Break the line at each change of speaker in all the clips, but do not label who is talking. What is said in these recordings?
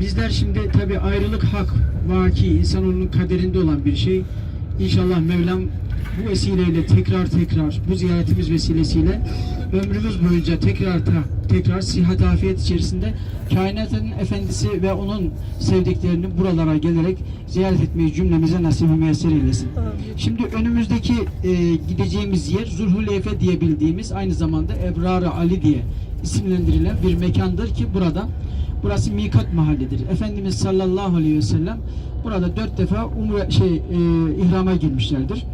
Bizler şimdi tabi ayrılık hak, vaki, insanoğlunun kaderinde olan bir şey. İnşallah Mevlam bu vesileyle tekrar tekrar bu ziyaretimiz vesilesiyle ömrümüz boyunca tekrar ta- tekrar sihat afiyet içerisinde kainatın efendisi ve onun sevdiklerini buralara gelerek ziyaret etmeyi cümlemize nasip müyesser eylesin. Şimdi önümüzdeki e, gideceğimiz yer Zulhuleyfe diye bildiğimiz aynı zamanda Ebrar-ı Ali diye isimlendirilen bir mekandır ki burada burası mikat mahalledir. Efendimiz sallallahu aleyhi ve sellem burada dört defa umre şey e, ihrama girmişlerdir.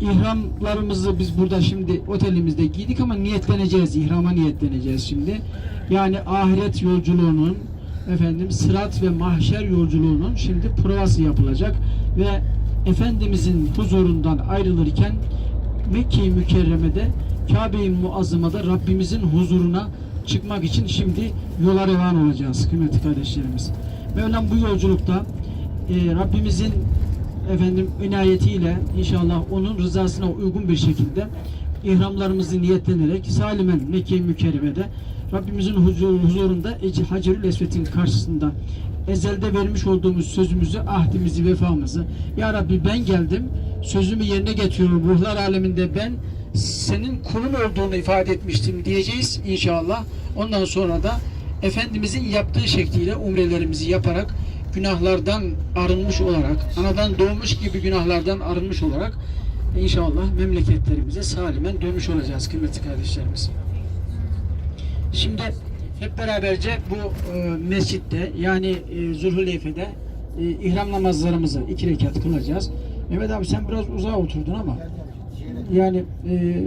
İhramlarımızı biz burada şimdi otelimizde giydik ama niyetleneceğiz. ihrama niyetleneceğiz şimdi. Yani ahiret yolculuğunun efendim sırat ve mahşer yolculuğunun şimdi provası yapılacak ve Efendimizin huzurundan ayrılırken Mekke-i Mükerreme'de Kabe-i Muazzama'da Rabbimizin huzuruna çıkmak için şimdi yola revan olacağız kıymetli kardeşlerimiz. Mevlam bu yolculukta e, Rabbimizin efendim inayetiyle inşallah onun rızasına uygun bir şekilde ihramlarımızı niyetlenerek salimen Mekke-i Mükerreme'de Rabbimizin huzur, huzurunda Ece Hacerül Esved'in karşısında ezelde vermiş olduğumuz sözümüzü, ahdimizi, vefamızı Ya Rabbi ben geldim, sözümü yerine getiriyorum. Ruhlar aleminde ben senin kulun olduğunu ifade etmiştim diyeceğiz inşallah. Ondan sonra da Efendimizin yaptığı şekliyle umrelerimizi yaparak günahlardan arınmış olarak, anadan doğmuş gibi günahlardan arınmış olarak inşallah memleketlerimize salimen dönmüş olacağız kıymetli kardeşlerimiz. Şimdi hep beraberce bu e, mescitte yani e, Zulhuleyfe'de e, ihram namazlarımızı iki rekat kılacağız. Mehmet abi sen biraz uzağa oturdun ama yani e,